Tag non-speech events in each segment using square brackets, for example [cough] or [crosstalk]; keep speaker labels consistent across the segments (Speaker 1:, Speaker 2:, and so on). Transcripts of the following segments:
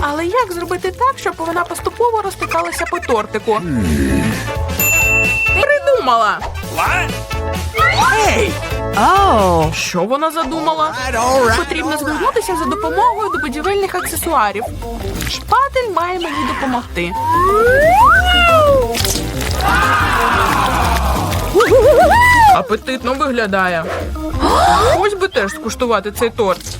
Speaker 1: Але як зробити так, щоб вона поступово розтикалася по тортику? Придумала.
Speaker 2: Oh.
Speaker 1: Що вона задумала? Потрібно звернутися за допомогою до будівельних аксесуарів. Шпатель має мені допомогти. Апетитно виглядає. Ось би теж скуштувати цей торт.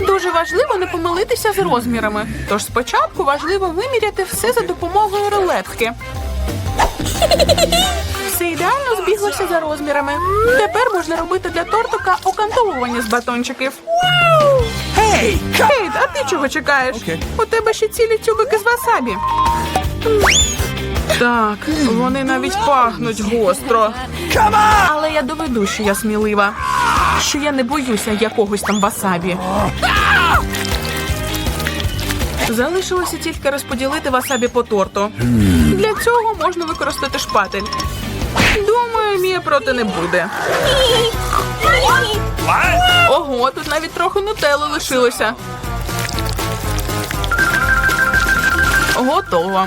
Speaker 1: Дуже важливо не помилитися з розмірами. Тож спочатку важливо виміряти все за допомогою рулетки. Все ідеально збіглося за розмірами. Тепер можна робити для тортика окантовування з батончиків.
Speaker 2: Hey,
Speaker 1: Кейт, а ти чого чекаєш?
Speaker 2: Окей.
Speaker 1: У тебе ще цілі тюбики з васабі. Так, вони навіть пахнуть гостро. Але я доведу, що я смілива. Що я не боюся якогось там васабі. Залишилося тільки розподілити васабі по торту. Для цього можна використати шпатель. Думаю, Мія проти не буде. Ого, тут навіть трохи нутелли лишилося. Готово.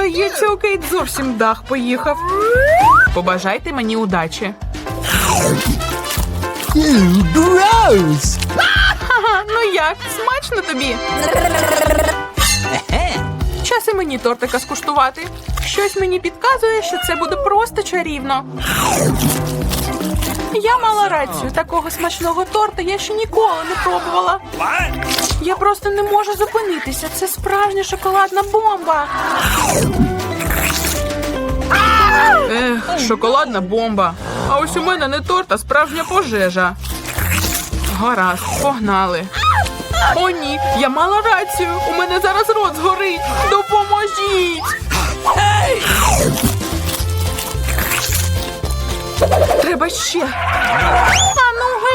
Speaker 1: Здається, у Кейт зовсім дах поїхав. Побажайте мені удачі.
Speaker 2: Gross!
Speaker 1: Ну як, смачно тобі? Час і мені тортика скуштувати. Щось мені підказує, що це буде просто чарівно. Я мала рацію, такого смачного торта я ще ніколи не пробувала.
Speaker 2: What?
Speaker 1: Я просто не можу зупинитися. Це справжня шоколадна бомба. Ех, шоколадна бомба. А ось у мене не торт, а справжня пожежа. Гаразд, погнали. О, ні, я мала рацію. У мене зараз рот згорить. Допоможіть. Треба ще.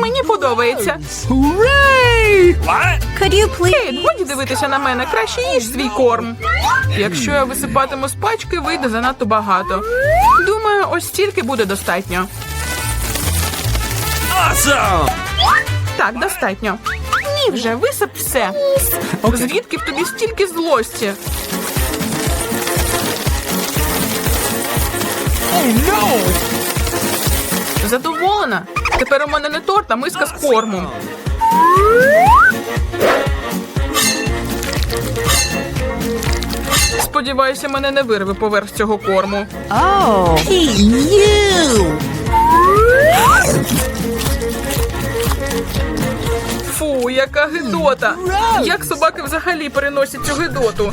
Speaker 1: Мені подобається. Кейт, годі дивитися на мене, краще їж свій корм. Якщо я висипатиму з пачки, вийде занадто багато. Думаю, ось стільки буде достатньо.
Speaker 2: Awesome!
Speaker 1: Так, достатньо. Ні, вже висип все. Звідки в тобі стільки злості?
Speaker 2: Oh no!
Speaker 1: Задоволена? Тепер у мене не торт, а миска з кормом. Сподіваюся, мене не вирве поверх цього корму. Фу, яка гидота! Як собаки взагалі переносять цю гидоту?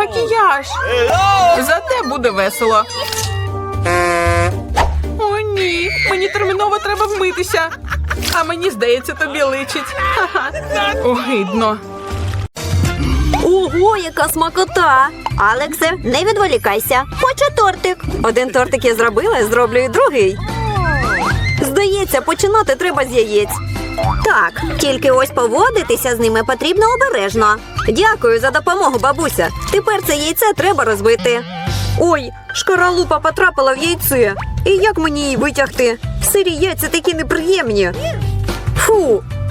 Speaker 1: Макіяж. Зате буде весело. О, ні. Мені терміново треба вмитися. А мені здається, тобі личить. Огидно.
Speaker 3: Ого, яка смакота! Алексе, не відволікайся. Хочу тортик. Один тортик я зробила, зроблю і другий. Здається, починати треба з яєць. Так, тільки ось поводитися з ними потрібно обережно. Дякую за допомогу, бабуся. Тепер це яйце треба розбити. Ой, шкаралупа потрапила в яйце. І як мені її витягти? Сирі яйця такі неприємні. Фу.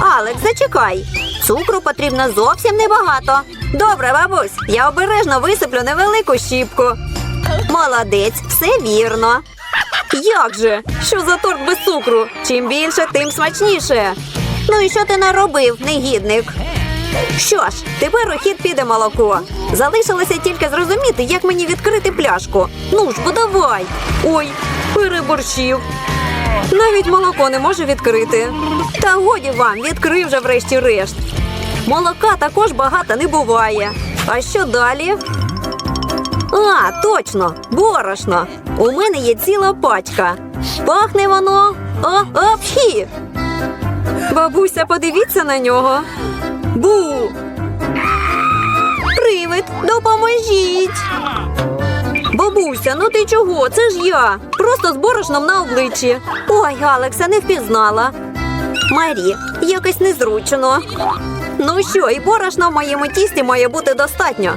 Speaker 3: Алекс, зачекай. Цукру потрібно зовсім небагато. Добре, бабусь, я обережно висиплю невелику щіпку. Молодець, все вірно. Як же? Що за торт без цукру? Чим більше, тим смачніше. Ну і що ти наробив, негідник? Що ж, тепер у хід піде молоко. Залишилося тільки зрозуміти, як мені відкрити пляшку. Ну ж, бо давай. Ой, переборщив. Навіть молоко не може відкрити. Та годі вам, відкрив вже врешті-решт. Молока також багато не буває. А що далі? А, точно, борошно. У мене є ціла пачка. Пахне воно. О, апхі. Бабуся, подивіться на нього. Бу. Привид, допоможіть. Бабуся, ну ти чого? Це ж я. Просто з борошном на обличчі. Ой, Алекса, не впізнала. Марі, якось незручно. Ну що, і борошна в моєму тісті має бути достатньо.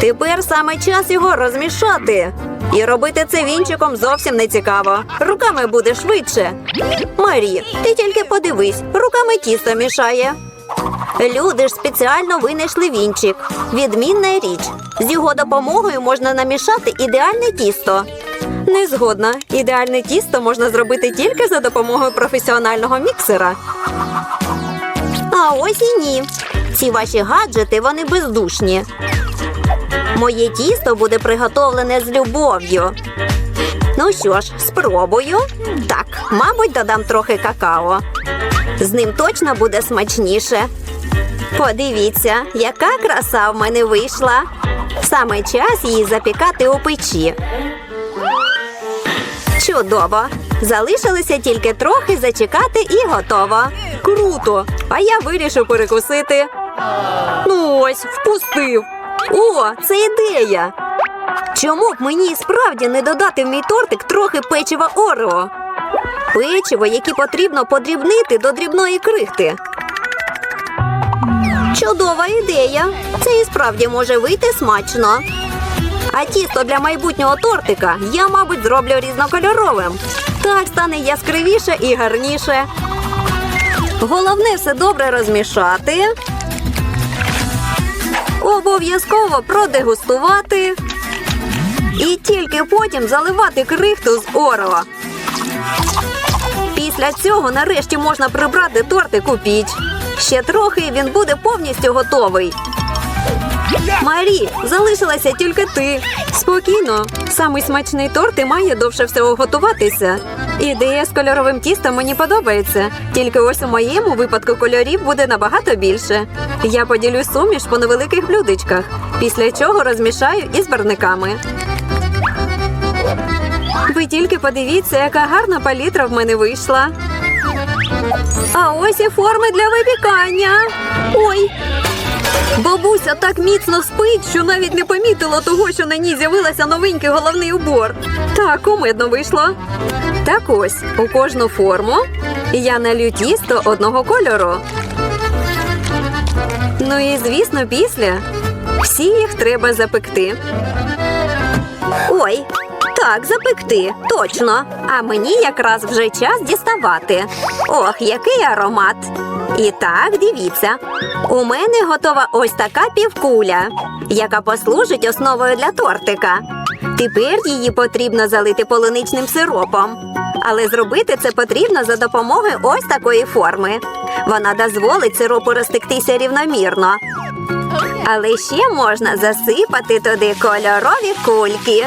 Speaker 3: Тепер саме час його розмішати. І робити це вінчиком зовсім не цікаво. Руками буде швидше. Марі, ти тільки подивись, руками тісто мішає. Люди ж спеціально винайшли вінчик. Відмінна річ. З його допомогою можна намішати ідеальне тісто. Не згодна. Ідеальне тісто можна зробити тільки за допомогою професіонального міксера. А ось і ні. Ці ваші гаджети вони бездушні. Моє тісто буде приготовлене з любов'ю. Ну що ж, спробую. Так, мабуть, додам трохи какао. З ним точно буде смачніше. Подивіться, яка краса в мене вийшла. Саме час її запікати у печі. Чудово! Залишилося тільки трохи зачекати і готово. Круто! А я вирішив перекусити. Ну ось, впустив. О, це ідея. Чому б мені справді не додати в мій тортик трохи печива Орео? Печиво, яке потрібно подрібнити до дрібної крихти. Чудова ідея. Це і справді може вийти смачно. А тісто для майбутнього тортика я, мабуть, зроблю різнокольоровим. Так стане яскравіше і гарніше. Головне все добре розмішати. Обов'язково продегустувати. І тільки потім заливати крихту з орео. Після цього нарешті можна прибрати тортик у піч. Ще трохи він буде повністю готовий. Марі, залишилася тільки ти. Спокійно. Самий смачний торт і має довше всього готуватися. Ідея з кольоровим тістом мені подобається. Тільки ось у моєму випадку кольорів буде набагато більше. Я поділю суміш по невеликих блюдечках, після чого розмішаю із барниками. Ви тільки подивіться, яка гарна палітра в мене вийшла. А ось і форми для випікання. Ой, Бабуся так міцно спить, що навіть не помітила того, що на ній з'явилася новенький головний убор. Так, кумедно вийшло. Так ось, у кожну форму я налью тісто одного кольору. Ну і звісно, після всі їх треба запекти. Ой, так, запекти, точно. А мені якраз вже час діставати. Ох, який аромат. І так, дивіться. У мене готова ось така півкуля, яка послужить основою для тортика. Тепер її потрібно залити полуничним сиропом. Але зробити це потрібно за допомогою ось такої форми. Вона дозволить сиропу розтектися рівномірно. Але ще можна засипати туди кольорові кульки.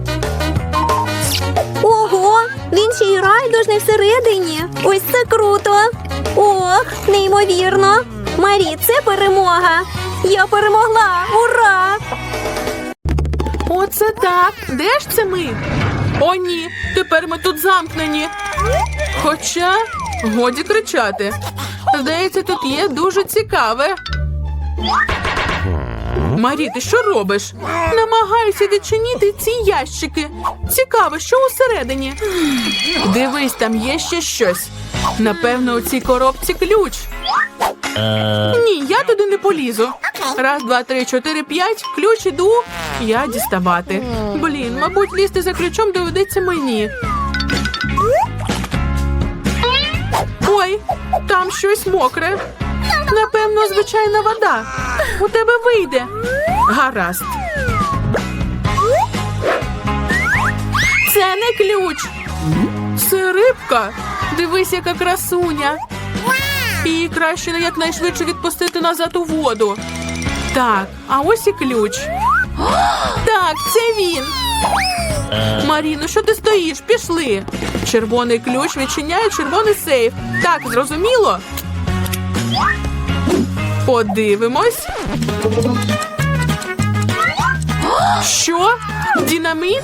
Speaker 3: Він ще й райдужний всередині. Ось це круто. Ох, неймовірно. Марі, це перемога. Я перемогла. Ура!
Speaker 1: Оце так. Де ж це ми? О, ні, тепер ми тут замкнені. Хоча, годі кричати. Здається, тут є дуже цікаве. Марі, ти що робиш? Намагаюся відчинити ці ящики. Цікаво, що усередині. Дивись, там є ще щось. Напевно, у цій коробці ключ. Ні, я туди не полізу. Раз, два, три, чотири, п'ять. Ключ іду. Я діставати. Блін, мабуть, лізти за ключом доведеться мені. Ой, там щось мокре. Напевно, звичайна вода. У тебе вийде. Гаразд. Це не ключ. Це рибка. Дивись, яка красуня. Її краще якнайшвидше відпустити назад у воду. Так, а ось і ключ. Так, це він. Маріно, що ти стоїш? Пішли. Червоний ключ відчиняє червоний сейф. Так, зрозуміло? Подивимось. Що? Дінамит?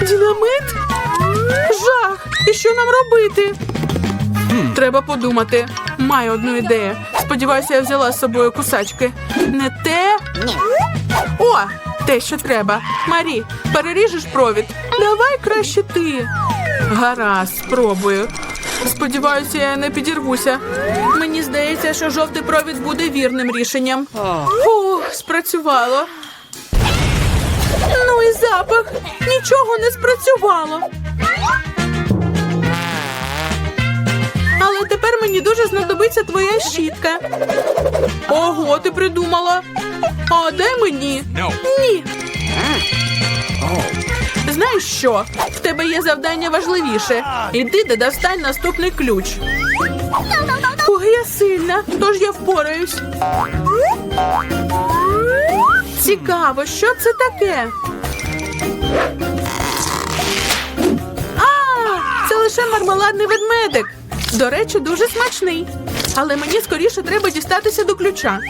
Speaker 1: Дінамит? Жах! І що нам робити? Треба подумати. Маю одну ідею. Сподіваюся, я взяла з собою кусачки. Не те. О, те, що треба. Марі, переріжеш провід. Давай краще ти. Гаразд, спробую. Сподіваюся, я не підірвуся. Мені здається, що жовтий провід буде вірним рішенням. Фух, спрацювало. Ну і запах. Нічого не спрацювало. Але тепер мені дуже знадобиться твоя щітка. Ого, ти придумала. А де мені? Ні. Що? В тебе є завдання важливіше. Іди та достань наступний ключ. Ой, я сильна, тож я впораюсь. Цікаво, що це таке? А, це лише мармеладний ведмедик. До речі, дуже смачний. Але мені скоріше треба дістатися до ключа.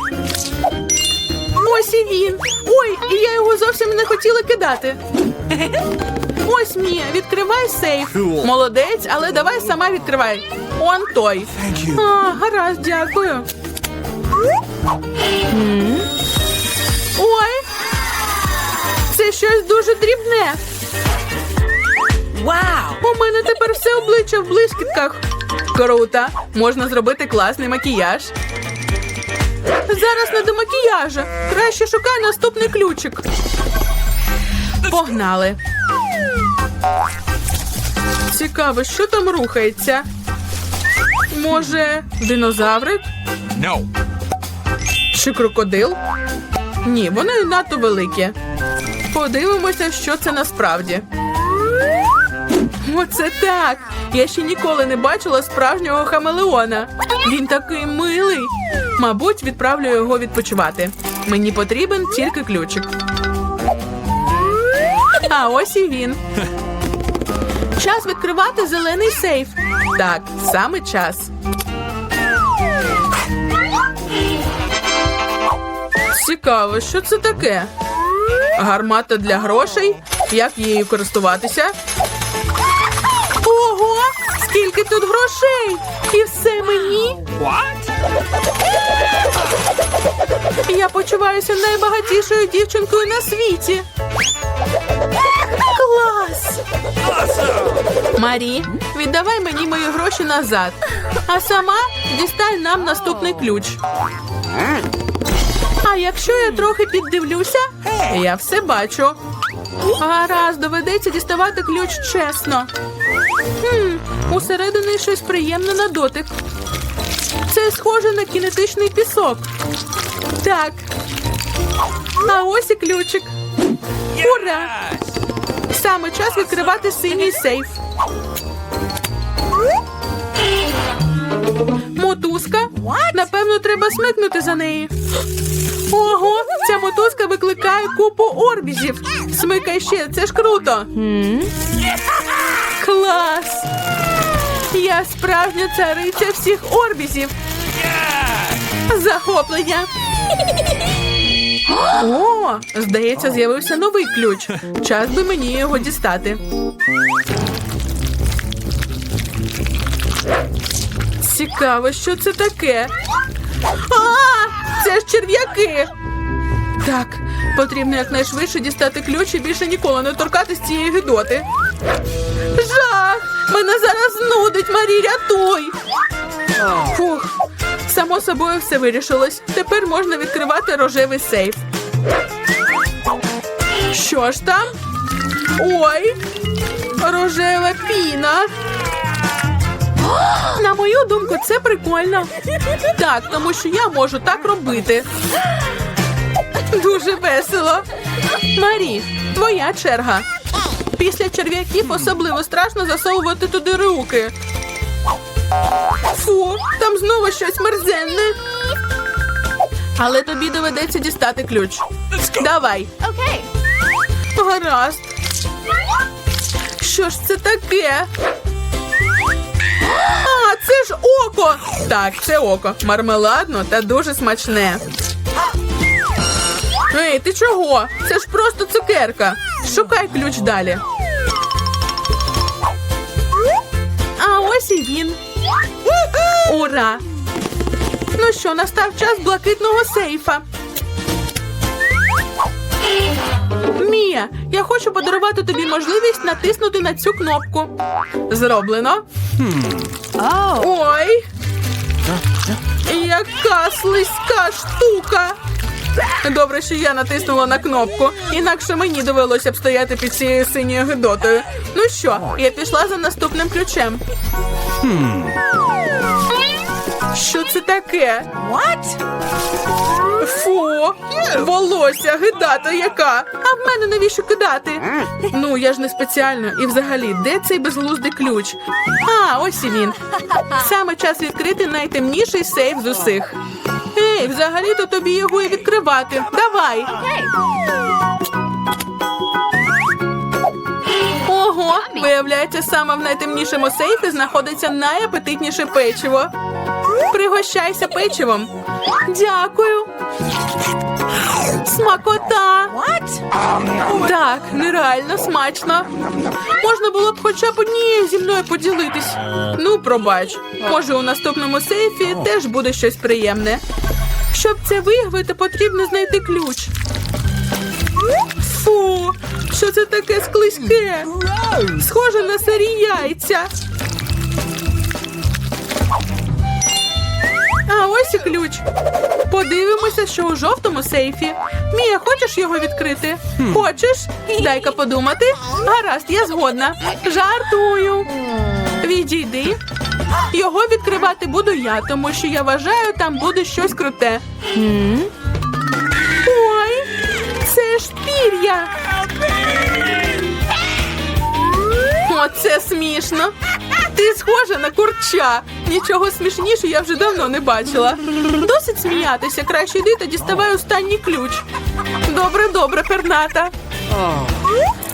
Speaker 1: Ось і він. Ой, і я його зовсім не хотіла кидати. Ось Мія, відкривай сейф.
Speaker 2: Cool.
Speaker 1: Молодець, але давай сама відкривай. Он той.
Speaker 2: Thank you.
Speaker 1: А, гаразд, дякую. Ой. Це щось дуже дрібне.
Speaker 2: Wow.
Speaker 1: У мене тепер все обличчя в блискітках. Круто. Можна зробити класний макіяж. Зараз не до макіяжа. Краще шукай наступний ключик. Погнали. Цікаво, що там рухається. Може, динозаврик
Speaker 2: No.
Speaker 1: чи крокодил? Ні, вони надто великі. Подивимося, що це насправді. Оце так. Я ще ніколи не бачила справжнього хамелеона. Він такий милий. Мабуть, відправлю його відпочивати. Мені потрібен тільки ключик. А ось і він. [laughs] Час відкривати зелений сейф. Так, саме час. Цікаво, що це таке? Гармата для грошей? Як її користуватися? Ого! Скільки тут грошей! І все мені!
Speaker 2: What?
Speaker 1: Я почуваюся найбагатішою дівчинкою на світі. Марі, віддавай мені мої гроші назад, а сама дістай нам наступний ключ. А якщо я трохи піддивлюся, я все бачу. Гаразд, доведеться діставати ключ чесно. Хм, усередині щось приємне на дотик. Це схоже на кінетичний пісок. Так. А ось і ключик. Ура! Саме час відкривати синій сейф. Мотузка. Напевно, треба смикнути за неї. Ого, ця мотузка викликає купу орбізів. Смикай ще, це ж круто. Клас! Я справжня цариця всіх орбізів. Захоплення. О, здається, з'явився новий ключ. Час би мені його дістати. Цікаво, що це таке. А, це ж черв'яки. Так, потрібно якнайшвидше дістати ключ і більше ніколи не торкатись цієї гидоти. Жах! Мене зараз нудить, Марі, рятуй! Фух, само собою все вирішилось. Тепер можна відкривати рожевий сейф. Що ж там? Ой, рожева піна. На мою думку, це прикольно. Так, тому що я можу так робити. Дуже весело. Марі, твоя черга. Після черв'яків особливо страшно засовувати туди руки. Фу, там знову щось мерзенне. Але тобі доведеться дістати ключ. Давай.
Speaker 4: Okay.
Speaker 1: Гаразд. Що ж це таке? А, це ж око. Так, це око. Мармеладно та дуже смачне. Ей, ти чого? Це ж просто цукерка. Шукай ключ далі. А ось і він. Ура! Ну що, настав час блакитного сейфа. Мія, я хочу подарувати тобі можливість натиснути на цю кнопку. Зроблено. Ой. Яка слизька штука. Добре, що я натиснула на кнопку, інакше мені довелося б стояти під цією синьою гидотою. Ну що, я пішла за наступним ключем. Що це таке?
Speaker 4: What?
Speaker 1: Фу, волосся, гидата яка. А в мене навіщо кидати? Ну, я ж не спеціально. І взагалі, де цей безглуздий ключ? А, ось і він. Саме час відкрити найтемніший сейф з усіх. Ей, взагалі-то тобі його і відкривати. Давай. Ого, виявляється, саме в найтемнішому сейфі знаходиться найапетитніше печиво. Пригощайся печивом. Дякую. Смакота. Так, нереально смачно. Можна було б хоча б однією зі мною поділитись. Ну, пробач. Може, у наступному сейфі теж буде щось приємне. Щоб це виявити, потрібно знайти ключ. Фу, що це таке склизьке? Схоже на сирі яйця. А ось і ключ. Подивимося, що у жовтому сейфі. Мія, хочеш його відкрити? Хочеш? Дай-ка подумати. Гаразд, я згодна. Жартую. Відійди. Його відкривати буду я, тому що я вважаю, там буде щось круте. Ой, це ж пір'я. Оце смішно. Ти схожа на курча. Нічого смішніше я вже давно не бачила. Досить сміятися. Краще йди та діставай останній ключ. Добре, добре, перната.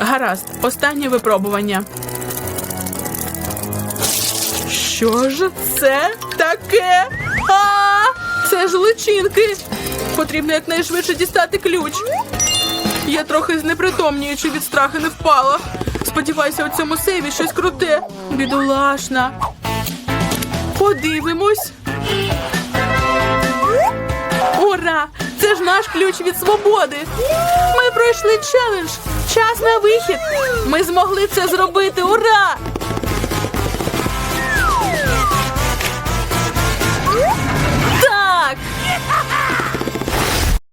Speaker 1: Гаразд, останнє випробування. Що ж це таке? А, це ж личинки. Потрібно якнайшвидше дістати ключ. Я трохи знепритомнюючи від страху не впала. Сподіваюся, у цьому сейві щось круте. Бідолашна. Подивимось. Ура! Це ж наш ключ від свободи. Ми пройшли челендж. Час на вихід. Ми змогли це зробити. Ура!